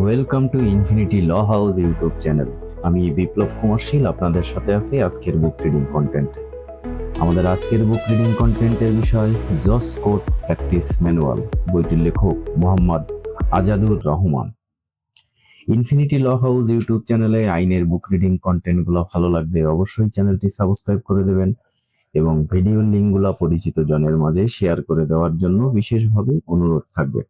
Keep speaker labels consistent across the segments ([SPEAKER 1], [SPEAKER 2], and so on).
[SPEAKER 1] Welcome to infinity law house YouTube channel আমি বিপ্লব কুমার শীল, আপনাদের সাথে আছি আজকের বুক রিডিং কন্টেন্ট আমাদের আজকের বুক রিডিং কন্টেন্টের বিষয় জস কোড প্র্যাকটিস ম্যানুয়াল বইটির লেখক Mohammad Azadur Rahman. Infinity law house YouTube চ্যানেলে আইনের বুক রিডিং কন্টেন্টগুলো ভালো লাগলে অবশ্যই চ্যানেলটি সাবস্ক্রাইব করে দেবেন এবং ভিডিওর লিঙ্কগুলো পরিচিত জনের মাঝে শেয়ার করে দেওয়ার জন্য বিশেষভাবে অনুরোধ থাকবে।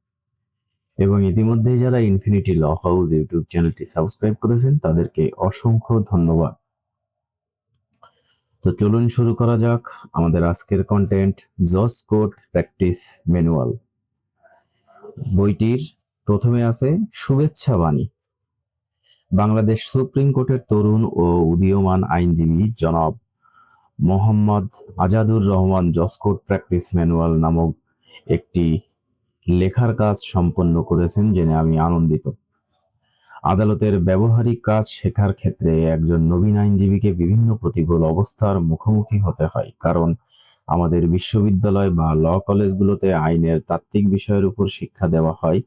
[SPEAKER 1] এবং ইতিমধ্যে যারা ইনফিনিটি ল হাউস ইউটিউব চ্যানেলটি সাবস্ক্রাইব করেছেন, তাদেরকে অসংখ্য ধন্যবাদ। তো চলুন শুরু করা যাক আমাদের আজকের কন্টেন্ট জস কোড প্র্যাকটিস ম্যানুয়াল বইটির প্রথমে আছে শুভেচ্ছা বাণী। বাংলাদেশ সুপ্রিম কোর্টের তরুণ ও উদীয়মান আইনজীবী জনাব মোহাম্মদ আজাদুর রহমান জস কোড প্র্যাকটিস ম্যানুয়াল নামক একটি লেখার কাজ সম্পন্ন করেছেন জেনে আমি আনন্দিত। আদালতের ব্যবহারিক কাজ শেখার ক্ষেত্রে একজন নবীন আইনজীবীকে বিভিন্ন প্রতিকূল অবস্থার মুখোমুখি হতে হয়, কারণ আমাদের বিশ্ববিদ্যালয় বা ল কলেজগুলোতে আইনের তাত্ত্বিক বিষয়ের উপর শিক্ষা দেওয়া হয়।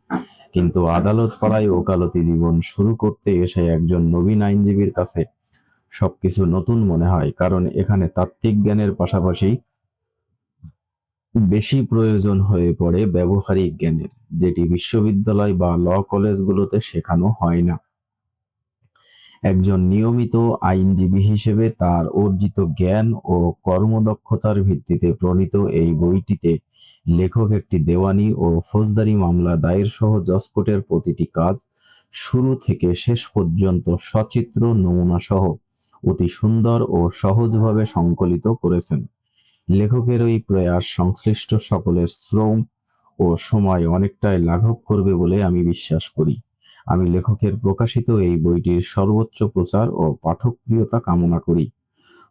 [SPEAKER 1] কিন্তু আদালত পাড়ায় ওকালতি জীবন শুরু করতে এসে একজন নবীন আইনজীবীর কাছে সবকিছু নতুন মনে হয়, কারণ এখানে তাত্ত্বিক জ্ঞানের পাশাপাশি বেশি প্রয়োজন হয়ে পড়ে ব্যবহারিক জ্ঞানের, যেটি বিশ্ববিদ্যালয় বা ল কলেজগুলোতে শেখানো হয় না। একজন নিয়মিত আইনজীবী হিসেবে তার অর্জিত জ্ঞান ও কর্মদক্ষতার ভিত্তিতে প্রণীত এই বইটিতে লেখক একটি দেওয়ানি ও ফৌজদারি মামলা দায়ের সহ জসকোটের প্রতিটি কাজ শুরু থেকে শেষ পর্যন্ত সচিত্র নমুনা সহ অতি সুন্দর ও সহজভাবে সংকলিত করেছেন। লেখকের ওই প্রয়াস সংশ্লিষ্ট সকলের শ্রম ও সময় অনেকটাই লাঘব করবে বলে আমি বিশ্বাস করি। আমি লেখকের প্রকাশিত এই বইটির সর্বোচ্চ প্রচার ও পাঠকপ্রিয়তা কামনা করি।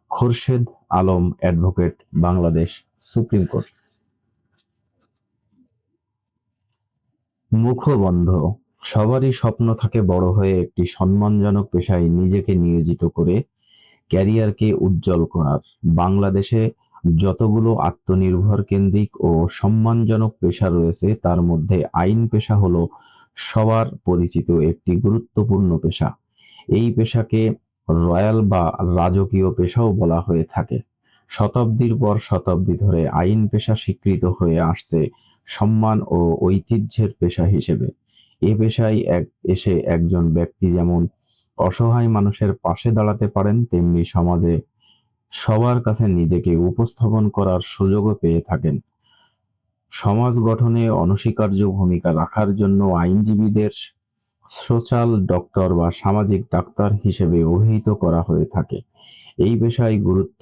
[SPEAKER 1] Khorshed Alam advocate, Bangladesh supreme court. মুখবন্ধ। সবারই স্বপ্ন থাকে বড় হয়ে একটি সম্মানজনক পেশায় নিজেকে নিয়োজিত করে ক্যারিয়ারকে উজ্জ্বল করার। বাংলাদেশে যতগুলো আত্মনির্ভর কেন্দ্রিক ও সম্মানজনক পেশা রয়েছে, তার মধ্যে আইন পেশা হলো সবার পরিচিত একটি গুরুত্বপূর্ণ পেশা। এই পেশাকে রয়্যাল বা রাজকীয় পেশাও বলা হয়ে থাকে। শতাব্দীর পর শতাব্দী ধরে আইন পেশা স্বীকৃত হয়ে আসছে সম্মান ও ঐতিহ্যের পেশা হিসেবে। এ পেশায় এক, এসে একজন ব্যক্তি যেমন অসহায় মানুষের পাশে দাঁড়াতে পারেন, তেমনি সমাজে সবার কাছে নিজেকে উপস্থাপন করার সুযোগও পেয়ে থাকেন। সমাজ গঠনে অনস্বীকার্য ভূমিকা রাখার জন্য আইনজীবীদের সোশ্যাল ডক্টর বা সামাজিক ডাক্তার হিসেবে অভিহিত করা হয়ে থাকে। এই পেশায় গুরুত্ব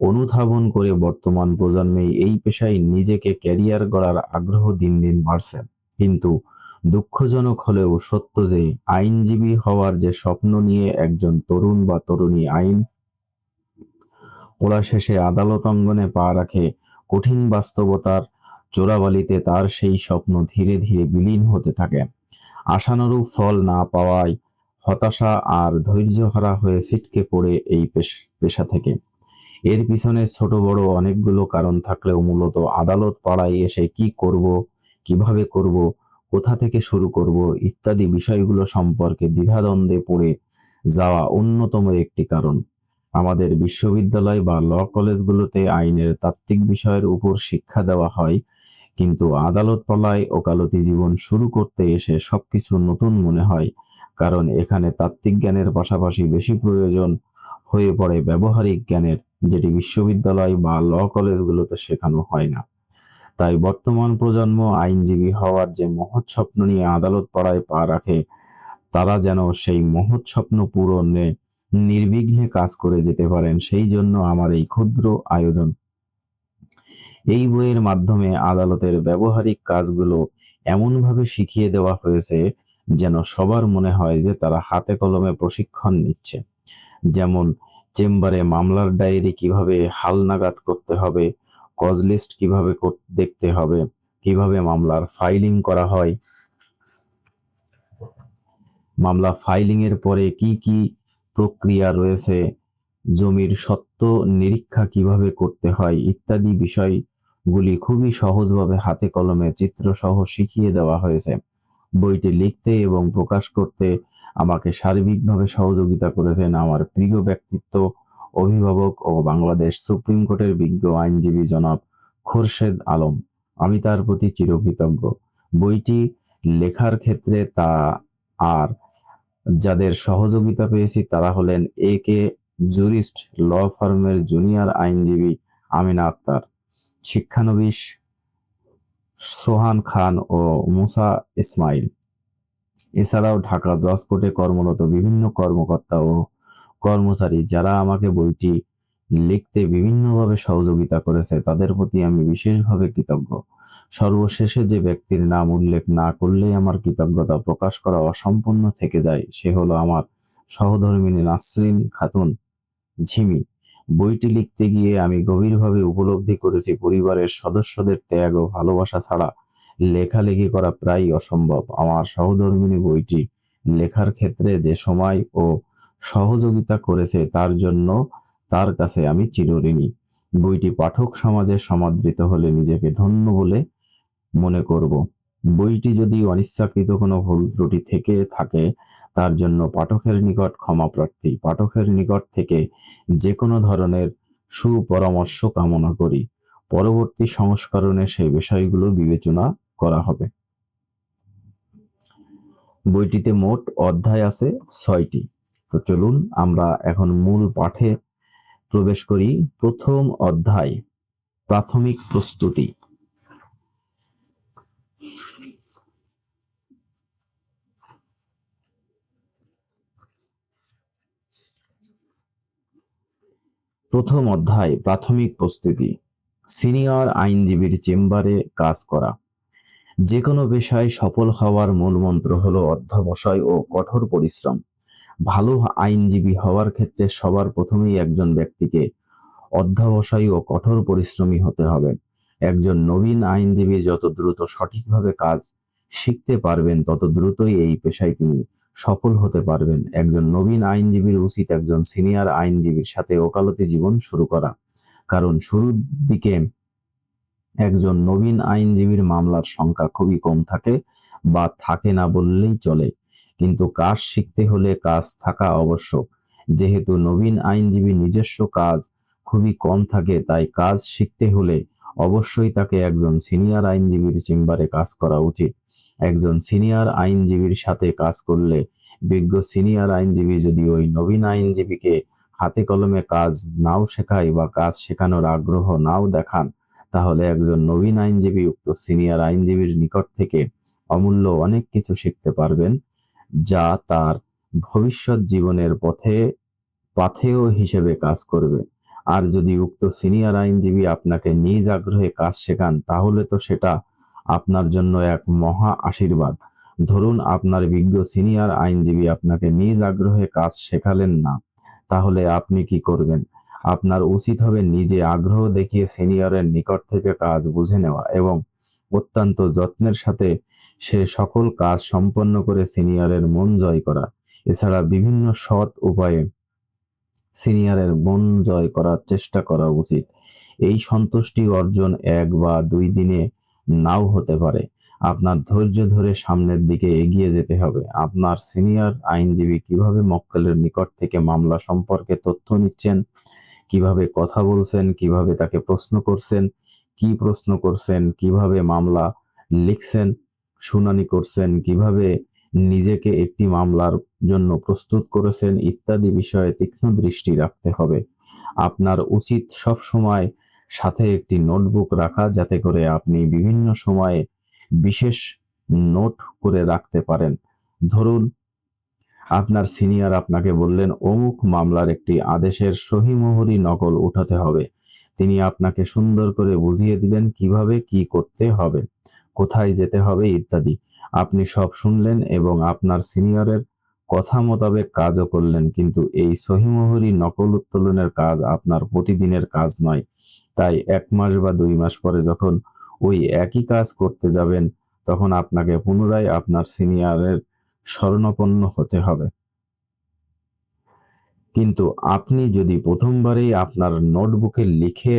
[SPEAKER 1] অনুধাবন করে বর্তমান প্রজন্মে এই পেশায় নিজেকে ক্যারিয়ার গড়ার আগ্রহ দিন দিন বাড়ছে। কিন্তু দুঃখজনক হলেও সত্য যে আইনজীবী হওয়ার যে স্বপ্ন নিয়ে একজন তরুণ বা তরুণী আইন পড়া শেষে আদালত অঙ্গনে পা রাখে। কঠিন বাস্তবতার চোরাবালিতে তার সেই স্বপ্ন ধীরে ধীরে বিলীন হতে থাকে। আশানুরূপ ফল না পাওয়ায় হতাশা আর ধৈর্যহারা হয়ে ছিটকে পড়ে এই পেশা থেকে। এর পিছনে ছোট বড় অনেকগুলো কারণ থাকলেও মূলত আদালত পাড়ায় এসে কি করব, কীভাবে করব, কোথা থেকে শুরু করব ইত্যাদি বিষয়গুলো সম্পর্কে দ্বিধাদ্বন্দ্বে পড়ে যাওয়া অন্যতম একটি কারণ। আমাদের বিশ্ববিদ্যালয় বা ল কলেজগুলোতে আইনের তাত্ত্বিক বিষয়ের উপর শিক্ষা দেওয়া হয়। কিন্তু আদালত পালায় ওকালতি জীবন শুরু করতে এসে সবকিছু নতুন মনে হয়, কারণ এখানে তাত্ত্বিক জ্ঞানের পাশাপাশি বেশি প্রয়োজন হয়ে পড়ে ব্যবহারিক জ্ঞানের, যেটি বিশ্ববিদ্যালয় বা ল কলেজগুলোতে শেখানো হয় না। তাই বর্তমান প্রজন্ম আইনজীবী হওয়ার যে মহৎ স্বপ্ন নিয়ে আদালত পাড়ায় পা রাখে, তারা যেন সেই মহৎ স্বপ্ন পূরণে নির্বিঘ্নে কাজ করে যেতে পারেন, সেই জন্য আমার এই ক্ষুদ্র আয়োজন। এই বইয়ের মাধ্যমে আদালতের ব্যবহারিক কাজগুলো এমনভাবে শিখিয়ে দেওয়া হয়েছে যেন সবার মনে হয় যে তারা হাতে কলমে প্রশিক্ষণ নিচ্ছে। যেমন, চেম্বারে মামলার ডায়েরি কীভাবে হালনাগাদ করতে হবে, কজ লিস্ট কীভাবে দেখতে হবে, কীভাবে মামলার ফাইলিং করা হয়, মামলা ফাইলিং এর পরে কি কি প্রক্রিয়া রয়েছে, জমির সত্য নিরীক্ষা কীভাবে করতে হয় ইত্যাদি বিষয়গুলি খুবই সহজভাবে হাতে কলমে চিত্রসহ শিখিয়ে দেওয়া হয়েছে। বইটি লিখতে এবং প্রকাশ করতে আমাকে সার্বিকভাবে সহযোগিতা করেছেন আমার প্রিয় ব্যক্তিত্ব, অভিভাবক ও বাংলাদেশ সুপ্রিম কোর্টের বিজ্ঞ আইনজীবী জনাব খোরশেদ আলম। আমি তার প্রতি চিরকৃতজ্ঞ। বইটি লেখার ক্ষেত্রে তা আর যাদের সহযোগিতা পেয়েছি তারা হলেন এ কে জুরিস্ট ল ফার্মের জুনিয়র আইনজীবী আমিনা আক্তার, শিক্ষানবিশ সোহান খান ও মুসা ইসমাইল। এছাড়াও ঢাকা জজ কোর্টে কর্মরত বিভিন্ন কর্মকর্তা ও কর্মচারী যারা আমাকে বইটি লিখতে বিভিন্নভাবে সহযোগিতা করেছে, তাদের প্রতি আমি বিশেষভাবে কৃতজ্ঞ। সর্বশেষে যে ব্যক্তির নাম উল্লেখ না করলেই আমার কৃতজ্ঞতা প্রকাশ করা অসম্পূর্ণ থেকে যায়, সে হলো আমার সহধর্মিনী নাসরিন খাতুন ঝিমি। বইটি লিখতে গিয়ে আমি গভীরভাবে উপলব্ধি করেছি, পরিবারের সদস্যদের ত্যাগ ও ভালোবাসা ছাড়া লেখালেখি করা প্রায় অসম্ভব। আমার সহধর্মিনী বইটি লেখার ক্ষেত্রে যে সময় ও সহযোগিতা করেছে, তার জন্য তার কাছে আমি চিরঋণী। বইটি পাঠক সমাজে সমাদৃত হলে নিজেকে ধন্য বলে মনে করব। বইটি যদি অনিচ্ছাকৃত কোনো ভুল ত্রুটি থেকে থাকে, তার জন্য পাঠকের নিকট ক্ষমা প্রার্থী। পাঠকের নিকট থেকে যে কোনো ধরনের সুপরামর্শ কামনা করি। পরবর্তী সংস্করণে সেই বিষয়গুলো বিবেচনা করা হবে। বইটিতে মোট অধ্যায় আছে ছয়টি। তো চলুন, আমরা এখন মূল পাঠে প্রবেশ করি প্রথম অধ্যায়, প্রাথমিক প্রস্তুতি। প্রথম অধ্যায়, প্রাথমিক প্রস্তুতি। সিনিয়র আইনজীবীর চেম্বারে কাজ করা। যে কোনো পেশায় সফল হওয়ার মূল মন্ত্র হলো অধ্যবসায় ও কঠোর পরিশ্রম। ভালো আইনজীবী হওয়ার ক্ষেত্রে সবার প্রথমেই একজন ব্যক্তিকে অধ্যবসায়ী ও কঠোর পরিশ্রমী হতে হবে। একজন নবীন আইনজীবী যত দ্রুত সঠিকভাবে কাজ শিখতে পারবেন, তত দ্রুতই এই পেশায় তিনি সফল হতে পারবেন। একজন নবীন আইনজীবীর উচিত একজন সিনিয়র আইনজীবীর সাথে ওকালতি জীবন শুরু করা। কারণ শুরুর দিকে একজন নবীন আইনজীবীর মামলার সংখ্যা খুবই কম থাকে বা থাকে না বললেই চলে। কিন্তু কাজ শিখতে হলে কাজ থাকা আবশ্যক। যেহেতু নবীন আইনজীবী নিজস্ব কাজ খুবই কম থাকে, তাই কাজ শিখতে হলে অবশ্যই তাকে একজন সিনিয়র আইনজীবীর চেম্বারে কাজ করা উচিত। একজন সিনিয়র আইনজীবীর সাথে কাজ করলে বিজ্ঞ সিনিয়র আইনজীবী যদি ওই নবীন আইনজীবীকে হাতে কলমে কাজ নাও শেখায় বা কাজ শেখানোর আগ্রহ নাও দেখান, তাহলে একজন নবীন আইনজীবী উক্ত সিনিয়র আইনজীবীর নিকট থেকে অমূল্য অনেক কিছু শিখতে পারবেন। যা তার ভবিষ্যৎ জীবনের পথে, পাথেয় হিসেবে কাজ করবে। আর যদি উক্ত সিনিয়র আইনজীবী আপনাকে নিজ আগ্রহে কাজ শেখান, তাহলে তো সেটা আপনার জন্য এক মহা আশীর্বাদ। ধরুন আপনার বিজ্ঞ সিনিয়র আইনজীবী আপনাকে নিজ আগ্রহে কাজ শেখালেন না, তাহলে আপনি কি করবেন? আপনার উচিত হবে নিজে আগ্রহ দেখিয়ে সিনিয়রের নিকট থেকে কাজ বুঝে নেওয়া এবং অত্যন্ত যত্নের সাথে সে সকল কাজ সম্পন্ন করে সিনিয়রের মন জয় করা। এছাড়া বিভিন্ন সৎ উপায়ে সিনিয়রের মন জয় করার চেষ্টা করা উচিত। এই সন্তুষ্টি অর্জন এক বা দুই দিনে নাও হতে পারে। আপনার ধৈর্য ধরে সামনের দিকে এগিয়ে যেতে হবে। আপনার সিনিয়র আইনজীবী কীভাবে মক্কেলের নিকট থেকে মামলা সম্পর্কে তথ্য নিচ্ছেন, কীভাবে কথা বলছেন, কীভাবে তাকে প্রশ্ন করছেন কি প্রশ্ন করছেন, কীভাবে মামলা লিখছেন, শুনানি করছেন, কীভাবে নিজেকে একটি মামলার জন্য প্রস্তুত করেছেন ইত্যাদি বিষয়ে তীক্ষ্ণ দৃষ্টি রাখতে হবে। আপনার উচিত সব সময় সাথে একটি নোটবুক রাখা, যাতে করে আপনি বিভিন্ন সময়ে বিশেষ নোট করে রাখতে পারেন। ধরুন, আপনার সিনিয়র আপনাকে বললেন, অমুক মামলার একটি আদেশের সহিমোহরি নকল উঠাতে হবে। তিনি আপনাকে সুন্দর করে বুঝিয়ে দিলেন কীভাবে কি করতে হবে, কোথায় যেতে হবে ইত্যাদি। আপনি সব শুনলেন এবং আপনার সিনিয়রের কথা মোতাবেক কাজও করলেন, কিন্তু এই সহিমোহরি নকল উত্তোলনের কাজ আপনার প্রতিদিনের কাজ নয়। তাই এক মাস বা দুই মাস পরে যখন ওই একই কাজ করতে যাবেন, তখন আপনাকে পুনরায় আপনার সিনিয়রের শরণাপন্ন হতে হবে। কিন্তু আপনি যদি প্রথমবারেই আপনার নোটবুকে লিখে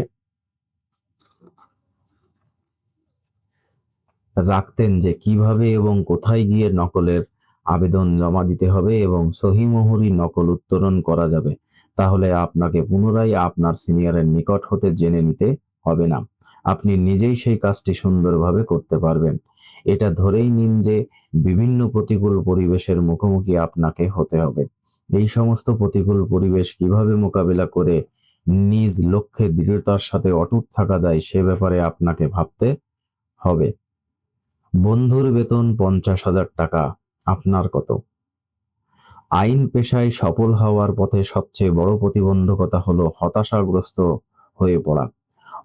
[SPEAKER 1] রাখতেন যে কীভাবে এবং কোথায় গিয়ে নকলের আবেদন জমা দিতে হবে এবং সহিমহুরি নকল উত্তোলন করা যাবে, তাহলে আপনাকে পুনরায় আপনার সিনিয়রের নিকট হতে জেনে নিতে হবে না। আপনি নিজেই সেই কাজটি সুন্দরভাবে করতে পারবেন। এটা ধরেই নিন যে বিভিন্ন প্রতিকূল পরিবেশের মুখোমুখি আপনাকে হতে হবে। এই সমস্ত প্রতিকূল পরিবেশ কীভাবে মোকাবিলা করে নিজ লক্ষ্যে দৃঢ়তার সাথে অটুট থাকা যায় সে ব্যাপারে আপনাকে ভাবতে হবে। বন্ধুর বেতন পঞ্চাশ হাজার টাকা, আপনার কত? আইন পেশায় সফল হওয়ার পথে সবচেয়ে বড় প্রতিবন্ধকতা হলো হতাশাগ্রস্ত হয়ে পড়া।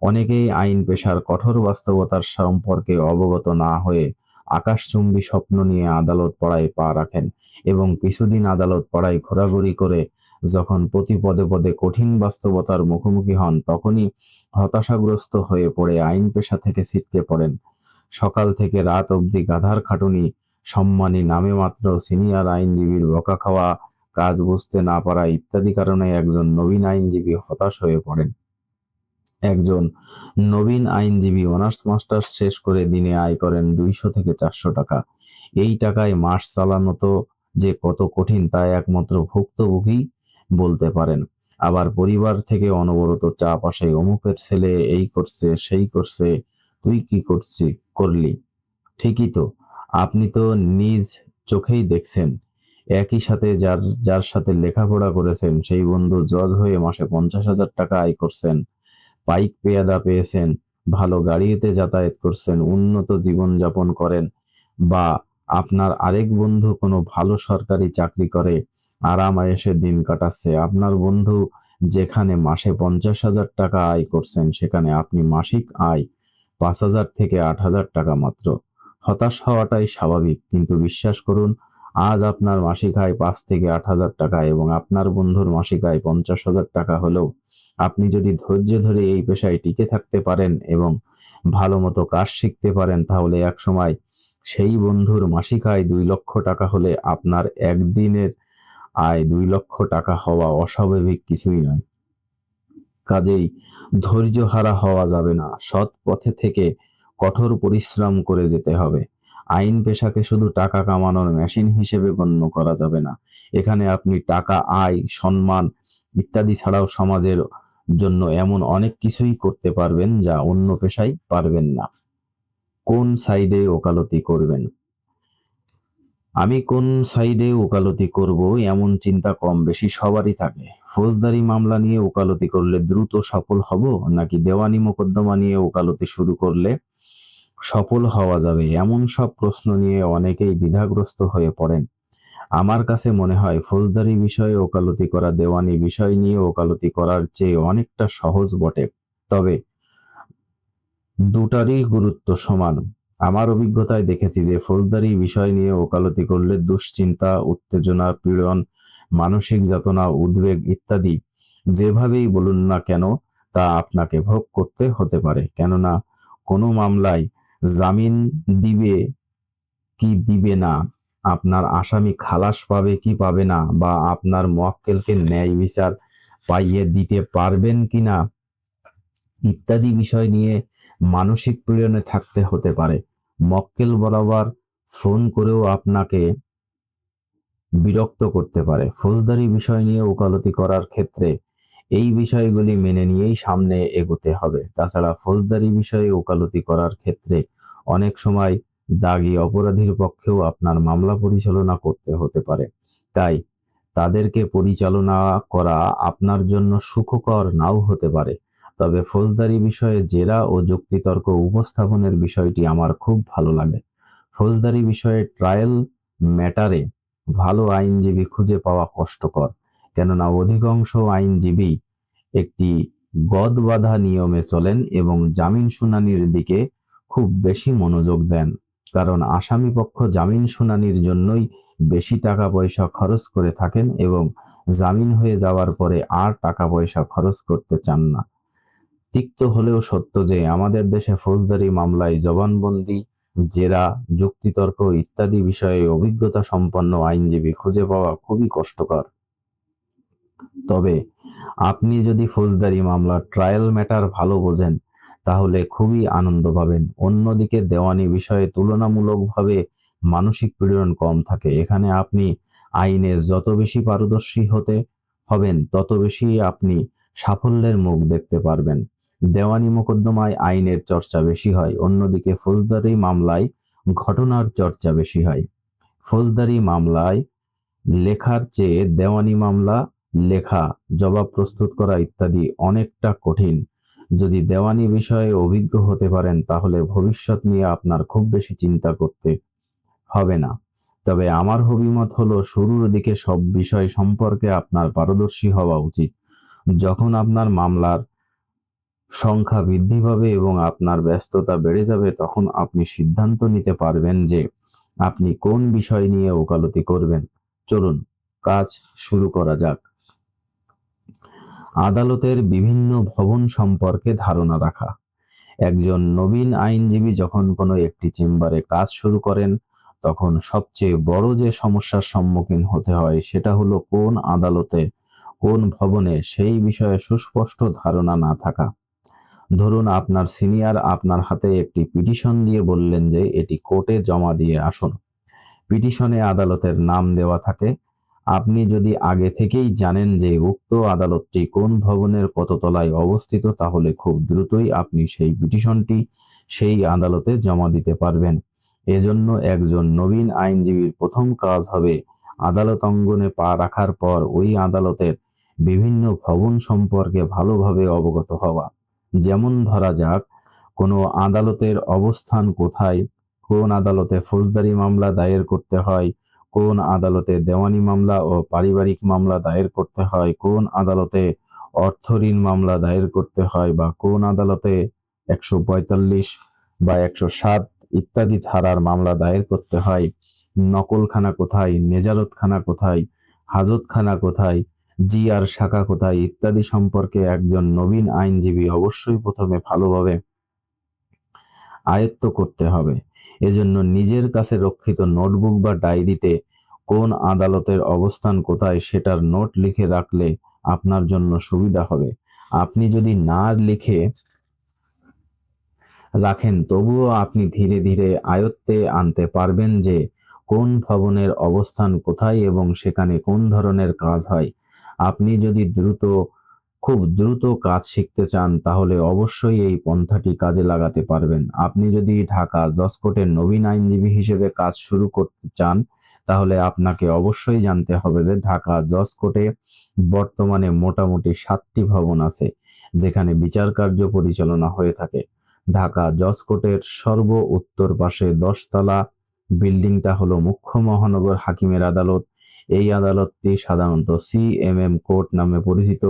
[SPEAKER 1] অনেকেই আইন পেশার কঠোর বাস্তবতার সম্পর্কে অবগত না হয়ে আকাশচুম্বী স্বপ্ন নিয়ে আদালত পাড়ায় পা রাখেন এবং কিছুদিন আদালত পাড়ায় ঘোরাঘুরি করে যখন প্রতি পদে পদে কঠিন বাস্তবতার মুখোমুখি হন, তখনই হতাশাগ্রস্ত হয়ে পড়ে আইন পেশা থেকে ছিটকে পড়েন। সকাল থেকে রাত অবধি গাধার খাটুনি, সম্মানী নামে মাত্র সিনিয়র আইনজীবীর বকা খাওয়া, কাজ বুঝতে না পারা ইত্যাদি কারণে একজন নবীন আইনজীবী হতাশ হয়ে পড়েন। একজন নবীন আইনজীবী অনার্স মাস্টার্স শেষ করে দিনে আয় করেন দুইশো থেকে চারশো টাকা। এই টাকায় মাস চালানো তো যে কত কঠিন তা একমাত্র ভুক্তভোগী বলতে পারেন। আবার পরিবার থেকে অনবরত চাপ আসে অমুকের ছেলে এই করছে, সেই করছে, তুই কি করছি, করলি? ঠিকই তো, আপনি তো নিজ চোখেই দেখছেন। একই সাথে যার যার সাথে লেখাপড়া করেছেন, সেই বন্ধু জজ হয়ে মাসে পঞ্চাশ হাজার টাকা আয় করছেন। বাইক পেয়াদা পেয়েছেন, ভালো গাড়িতে যাতায়াত করছেন, উন্নত জীবন যাপন করেন বা আপনার আরেক বন্ধু কোনো ভালো সরকারি চাকরি করে, আরাম আয়েসে দিন কাটাচ্ছে। আপনার বন্ধু যেখানে মাসে পঞ্চাশ হাজার টাকা আয় করছেন, সেখানে আপনি মাসিক আয় পাঁচ হাজার থেকে আট হাজার টাকা মাত্র। হতাশ হওয়াটাই স্বাভাবিক, কিন্তু বিশ্বাস করুন আজ আপনার মাসিক আয় পাঁচ থেকে আট হাজার টাকা এবং আপনার বন্ধুর মাসিক আয় পঞ্চাশ হাজার টাকা হলেও আপনি যদি ধৈর্য ধরে এই পেশায় টিকে থাকতে পারেন এবং ভালো মতো কাজ শিখতে পারেন, তাহলে এক সময় সেই বন্ধুর মাসিক আয় দুই লক্ষ টাকা হলে আপনার একদিনের আয় দুই লক্ষ টাকা হওয়া অস্বাভাবিক কিছুই নয়। কাজেই ধৈর্য হারা হওয়া যাবে না, সৎ পথে থেকে কঠোর পরিশ্রম করে যেতে হবে। আইন পেশাকে শুধু টাকা কামানোর মেশিন হিসেবে গণ্য করা যাবে না। এখানে আপনি টাকা, আয়, সম্মান ইত্যাদি ছাড়াও সমাজের জন্য এমন অনেক কিছুই করতে পারবেন যা অন্য পেশায় পারবেন না। কোন সাইডে ওকালতি করবেন? আমি কোন সাইডে ওকালতি করব এমন চিন্তা কম বেশি সবারই থাকে। ফৌজদারি মামলা নিয়ে ওকালতি করলে দ্রুত সফল হব নাকি দেওয়ানি মোকদ্দমা নিয়ে ওকালতি শুরু করলে সফল হওয়া যাবে এমন সব প্রশ্ন নিয়ে অনেকেই দ্বিধাগ্রস্ত হয়ে পড়েন। আমার কাছে মনে হয় ফৌজদারি বিষয়ে ওকালতি করা, দেওয়ানি বিষয় নিয়ে ওকালতি করার চেয়ে অনেকটা সহজ বটে। তবে দুটারই গুরুত্ব সমান। আমার অভিজ্ঞতায় দেখেছি যে ফৌজদারি বিষয় নিয়ে ওকালতি করলে দুশ্চিন্তা, উত্তেজনা, পীড়ন, মানসিক যাতনা, উদ্বেগ ইত্যাদি যেভাবেই বলুন না কেন তা আপনাকে ভোগ করতে হতে পারে। কেননা কোনো মামলায় জামিন দিবে কি দিবে না? আপনার আসামি খালাস পাবে কি পাবে না? বা আপনার মোয়াক্কেলকে ন্যায় বিচার পাইয়ে দিতে পারবেন কি না? ইত্যাদি বিষয় নিয়ে মানসিক পীড়নে থাকতে হতে পারে। মক্কেল বরাবর ফোন করেও আপনাকে বিরক্ত করতে পারে। ফৌজদারি বিষয় নিয়ে ওকালতি করার ক্ষেত্রে এই বিষয়গুলি মেনে নিয়েই সামনে এগোতে হবে। তাছাড়া ফৌজদারি বিষয়ে ওকালতি করার ক্ষেত্রে অনেক সময় দাগি অপরাধীর পক্ষেও আপনার মামলা পরিচালনা করতে হতে পারে। তাই তাদেরকে পরিচালনা করা আপনার জন্য সুখকর নাও হতে পারে। তবে ফৌজদারি বিষয়ে জেরা ও যুক্তিতর্ক উপস্থাপনের বিষয়টি আমার খুব ভালো লাগে। ফৌজদারি বিষয়ে ট্রায়াল ম্যাটারে ভালো আইনজীবী খুঁজে পাওয়া কষ্টকর। কেননা অধিকাংশ আইনজীবী একটি গদ বাঁধা নিয়মে চলেন এবং জামিন শুনানির দিকে খুব বেশি মনোযোগ দেন। কারণ আসামি পক্ষ জামিন শুনানির জন্যই বেশি টাকা পয়সা খরচ করে থাকেন এবং জামিন হয়ে যাওয়ার পরে আর টাকা পয়সা খরচ করতে চান না। তিক্ত হলেও সত্য যে, আমাদের দেশে ফৌজদারি মামলায় জবানবন্দি, জেরা, যুক্তিতর্ক ইত্যাদি বিষয়ে অভিজ্ঞতা সম্পন্ন আইনজীবী খুঁজে পাওয়া খুবই কষ্টকর। তবে আপনি যদি ফৌজদারি মামলা ট্রায়াল ম্যাটার ভালো বোঝেন, তাহলে খুবই আনন্দ পাবেন। অন্যদিকে দেওয়ানি বিষয়ে তুলনামূলকভাবে মানসিক পীড়ন কম থাকে। এখানে আপনি আইনে যত বেশি পারদর্শী হতে হবেন, তত বেশি আপনি সাফল্যের মুখ দেখতে পারবেন। দেওয়ানি মোকদ্দমায় আইনের চর্চা বেশি হয়, অন্যদিকে ফৌজদারি মামলায় ঘটনার চর্চা বেশি হয়। ফৌজদারি মামলায় লেখার চেয়ে দেওয়ানি মামলা লেখা, জবাব প্রস্তুত করা ইত্যাদি অনেকটা কঠিন। যদি দেওয়ানি বিষয়ে অভিজ্ঞ হতে পারেন, তাহলে ভবিষ্যৎ নিয়ে আপনার খুব বেশি চিন্তা করতে হবে না। তবে আমার হবিমত হলো, শুরুর দিকে সব বিষয় সম্পর্কে আপনার পারদর্শী হওয়া উচিত। যখন আপনার মামলার সংখ্যা বৃদ্ধি পাবে এবং আপনার ব্যস্ততা বেড়ে যাবে, তখন আপনি সিদ্ধান্ত নিতে পারবেন যে আপনি কোন বিষয় নিয়ে ওকালতি করবেন। চলুন, কাজ শুরু করা যাক। আদালতের বিভিন্ন ভবন সম্পর্কে ধারণা রাখা। একজন নবীন আইনজীবী যখন কোনো একটি চেম্বারে কাজ শুরু করেন, তখন সবচেয়ে বড় যে সমস্যার সম্মুখীন হতে হয় সেটা হলো কোন আদালতে, কোন ভবনে সেই বিষয়ে সুস্পষ্ট ধারণা না থাকা। ধরুন আপনার সিনিয়র আপনার হাতে একটি পিটিশন দিয়ে বললেন যে, এটি কোর্টে জমা দিয়ে আসুন। পিটিশনে আদালতের নাম দেওয়া থাকে আপনি যদি আগে থেকেই জানেন যে উক্ত আদালতটি কোন ভবনের কত তলায় অবস্থিত, তাহলে খুব দ্রুতই আপনি সেই পিটিশনটি সেই আদালতে জমা দিতে পারবেন। এজন্য একজন নবীন আইনজীবীর প্রথম কাজ হবে আদালত অঙ্গনে পা রাখার পর ওই আদালতের বিভিন্ন ভবন সম্পর্কে ভালোভাবে অবগত হওয়া। যেমন ধরা যাক, কোনো আদালতের অবস্থান কোথায়, কোন আদালতে ফৌজদারি মামলা দায়ের করতে হয় কোন আদালতে দেওয়ানি মামলা ও পারিবারিক মামলা দায়ের করতে হয়? কোন আদালতে অর্থ ঋণ মামলা দায়ের করতে হয় বা কোন আদালতে একশো পঁয়তাল্লিশ বা একশো সাত ইত্যাদি ধারার মামলা দায়ের করতে হয়? নকলখানা কোথায়? নেজারতখানা কোথায়? হাজতখানা কোথায়? জিআর শাখা কোথায়? ইত্যাদি সম্পর্কে একজন নবীন আইনজীবী অবশ্যই প্রথমে ভালোভাবে আয়ত্ত করতে হবে। এজন্য নিজের কাছে রক্ষিত নোটবুক বা ডায়েরিতে কোন আদালতের অবস্থান কোথায় সেটার নোট লিখে রাখলে আপনার জন্য সুবিধা হবে। আপনি যদি না লিখে রাখেন, তবুও আপনি ধীরে ধীরে আয়ত্তে আনতে পারবেন যে কোন ভবনের অবস্থান কোথায় এবং সেখানে কোন ধরনের কাজ হয়। আপনি যদি দ্রুত খুব দ্রুত কাজ শিখতে চান, তাহলে অবশ্যই এই পন্থাটি কাজে লাগাতে পারবেন। আপনি যদি ঢাকা জসকোটের নবীন আইনজীবী হিসেবে কাজ শুরু করতে চান, তাহলে আপনাকে অবশ্যই জানতে হবে যে ঢাকা জসকোটে বর্তমানে মোটামুটি সাতটি ভবন আছে, যেখানে বিচার কার্য পরিচালনা হয়ে থাকে। ঢাকা জসকোটের সর্ব উত্তর পাশে দশতলা বিল্ডিংটা হলো মুখ্য মহানগর হাকিমের আদালত। এই আদালতটি সাধারণত সিএমএম কোর্ট নামে পরিচিত।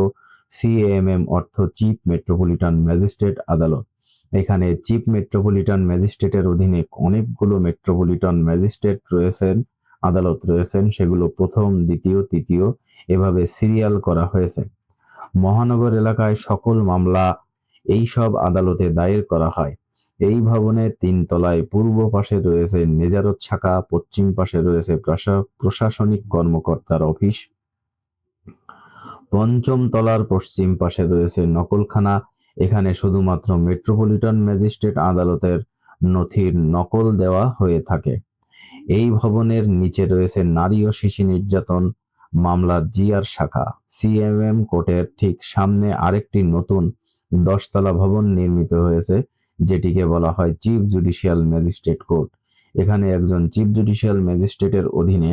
[SPEAKER 1] সিএমএম অর্থ চিফ মেট্রোপলিটন ম্যাজিস্ট্রেট আদালত। এখানে চিফ মেট্রোপলিটন ম্যাজিস্ট্রেটের অধীনে অনেকগুলো মেট্রোপলিটন ম্যাজিস্ট্রেট রয়েছেন, আদালত রয়েছেন, সেগুলো প্রথম, দ্বিতীয়, তৃতীয় এভাবে সিরিয়াল করা হয়েছে। মহানগর এলাকায় সকল মামলা এই সব আদালতে দায়ের করা হয়। এই ভবনের তিন তলায় পূর্ব পাশে রয়েছে নেজারত শাখা, পশ্চিম পাশে রয়েছে প্রশা- প্রশাসনিক কর্মকর্তার অফিস। পঞ্চম তলার পশ্চিম পাশে রয়েছে নকলখানা। এখানে শুধুমাত্র মেট্রোপলিটন ম্যাজিস্ট্রেট আদালতের নথির নকল দেওয়া হয়ে থাকে। এই ভবনের নিচে রয়েছে নারী ও শিশু নির্যাতন মামলার জিআর শাখা। সিএমএম কোর্টের ঠিক সামনে আরেকটি নতুন দশতলা ভবন নির্মিত হয়েছে, যেটিকে বলা হয় চিফ জুডিশিয়াল ম্যাজিস্ট্রেট কোর্ট। এখানে একজন চিফ জুডিশিয়াল ম্যাজিস্ট্রেটের অধীনে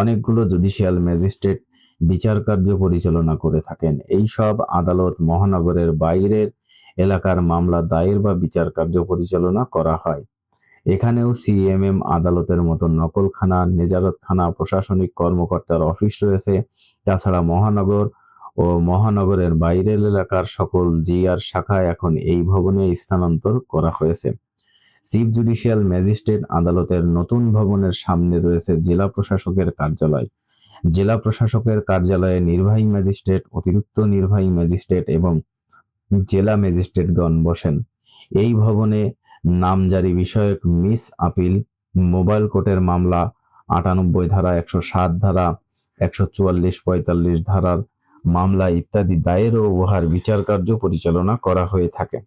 [SPEAKER 1] অনেকগুলো জুডিশিয়াল ম্যাজিস্ট্রেট বিচার কার্য পরিচালনা করে থাকেন। এই সব আদালত মহানগরের বাইরের এলাকার মামলা দায়ের বা বিচার কার্য পরিচালনা করা হয়। এখানেও সিএমএম আদালতের মতো নকলখানা, নেজারতখানা, প্রশাসনিক কর্মকর্তার অফিস রয়েছে। তাছাড়া মহানগর ও মহানগরের বাইরের এলাকার সকল জিআর শাখা এখন এই ভবনে স্থানান্তর করা হয়েছে। চিফ জুডিশিয়াল ম্যাজিস্ট্রেট আদালতের নতুন ভবনের সামনে রয়েছে জেলা প্রশাসকের কার্যালয়। জেলা প্রশাসকের কার্যালয়ে নির্বাহী ম্যাজিস্ট্রেট, অতিরিক্ত নির্বাহী ম্যাজিস্ট্রেট এবং জেলা ম্যাজিস্ট্রেটগণ বসেন। এই ভবনে নামজারি বিষয়ক মিস আপিল, মোবাইল কোর্টের মামলা, আটানব্বই ধারা একশো সাত ধারা একশো চুয়াল্লিশ পঁয়তাল্লিশ ধারার মামলা ইত্যাদি দায়ের ও উহার বিচার কার্য পরিচালনা করা হয়ে থাকে।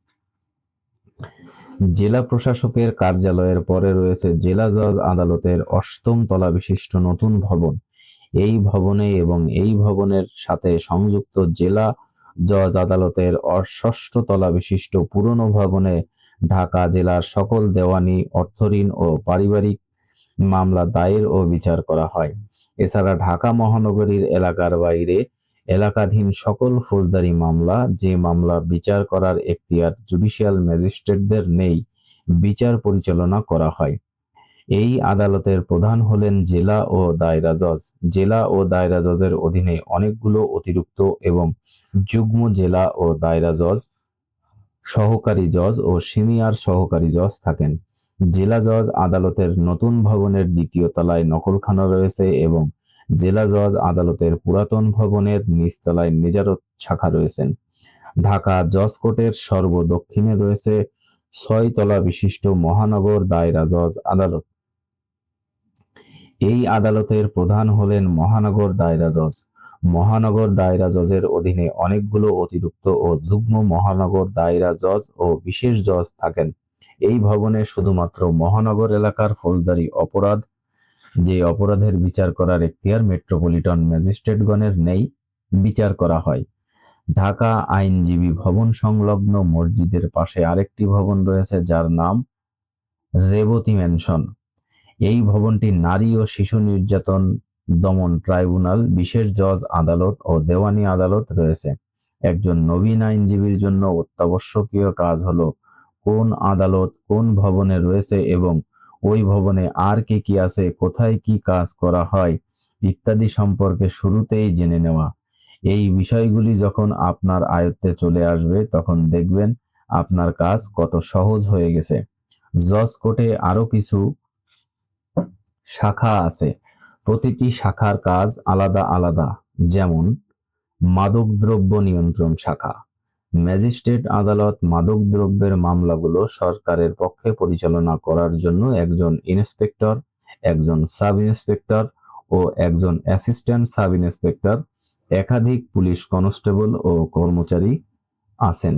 [SPEAKER 1] জেলা প্রশাসকের কার্যালয়ের পরে রয়েছে জেলা জজ আদালতের অষ্টম তলা বিশিষ্ট নতুন ভবন। এই ভবনে এবং এই ভবনের সাথে সংযুক্ত জেলা জজ আদালতের ষষ্ঠ তলা বিশিষ্ট পুরনো ভবনে ঢাকা জেলার সকল দেওয়ানি, অর্থঋণ ও পারিবারিক মামলা দায়ের ও বিচার করা হয়। এছাড়া ঢাকা মহানগরীর এলাকার বাইরে এলাকাধীন সকল ফৌজদারি মামলা, যে মামলা বিচার করার এখতিয়ার জুডিশিয়াল ম্যাজিস্ট্রেটদের নেই, বিচার পরিচালনা করা হয়। এই আদালতের প্রধান হলেন জেলা ও দায়রা জজ। জেলা ও দায়রা জজের অধীনে অনেকগুলো অতিরিক্ত এবং যুগ্ম জেলা ও দায়রা জজ, সহকারী জজ ও সিনিয়র সহকারী জজ থাকেন। জেলা জজ আদালতের নতুন ভবনের দ্বিতীয় তলায় নকলখানা রয়েছে এবং জেলা জজ আদালতের পুরাতন ভবনের নিচতলায় নিজারত শাখা রয়েছেন ঢাকা জজ কোর্টের সর্বদক্ষিণে রয়েছে ছয় তলা বিশিষ্ট মহানগর দায়রা জজ আদালত। এই আদালতের প্রধান হলেন মহানগর দায়রা জজ। মহানগর দায়রা জজের অধীনে অনেকগুলো অতিরিক্ত ও যুগ্ম মহানগর দায়রা জজ ও বিশেষ জজ থাকেন। এই ভবনে শুধুমাত্র মহানগর এলাকার ফৌজদারি অপরাধ, যে অপরাধের বিচার করার এখতিয়ার মেট্রোপলিটন ম্যাজিস্ট্রেটগণের নেই, বিচার করা হয়। ঢাকা আইনজীবী ভবন সংলগ্ন মসজিদের পাশে আরেকটি ভবন রয়েছে যার নাম রেবতী ম্যানশন। এই ভবনটি নারী ও শিশু নির্যাতন দমন ট্রাইব্যুনাল, বিশেষ জজ আদালত ও দেওয়ানি আদালত রয়েছে। একজন নবীন আইনজীবীর জন্য অত্যাবশ্যকীয় কাজ হলো কোন আদালত কোন ভবনে রয়েছে এবং ওই ভবনে আর কি কি আছে, কোথায় কি কাজ করা হয় ইত্যাদি সম্পর্কে শুরুতেই জেনে নেওয়া। এই বিষয়গুলি যখন আপনার আয়ত্তে চলে আসবে, তখন দেখবেন আপনার কাজ কত সহজ হয়ে গেছে। জজ কোর্টে আরও কিছু শাখা আছে। প্রতিটি শাখার কাজ আলাদা আলাদা, যেমন মাদকদ্রব্য নিয়ন্ত্রণ শাখা। ম্যাজিস্ট্রেট আদালত মাদকদ্রব্যের মামলাগুলো সরকারের পক্ষে পরিচালনা করার জন্য একজন ইন্সপেক্টর, একজন সাব ইন্সপেক্টর ও একজন অ্যাসিস্ট্যান্ট সাব ইন্সপেক্টর একাধিক পুলিশ কনস্টেবল ও কর্মচারী আছেন।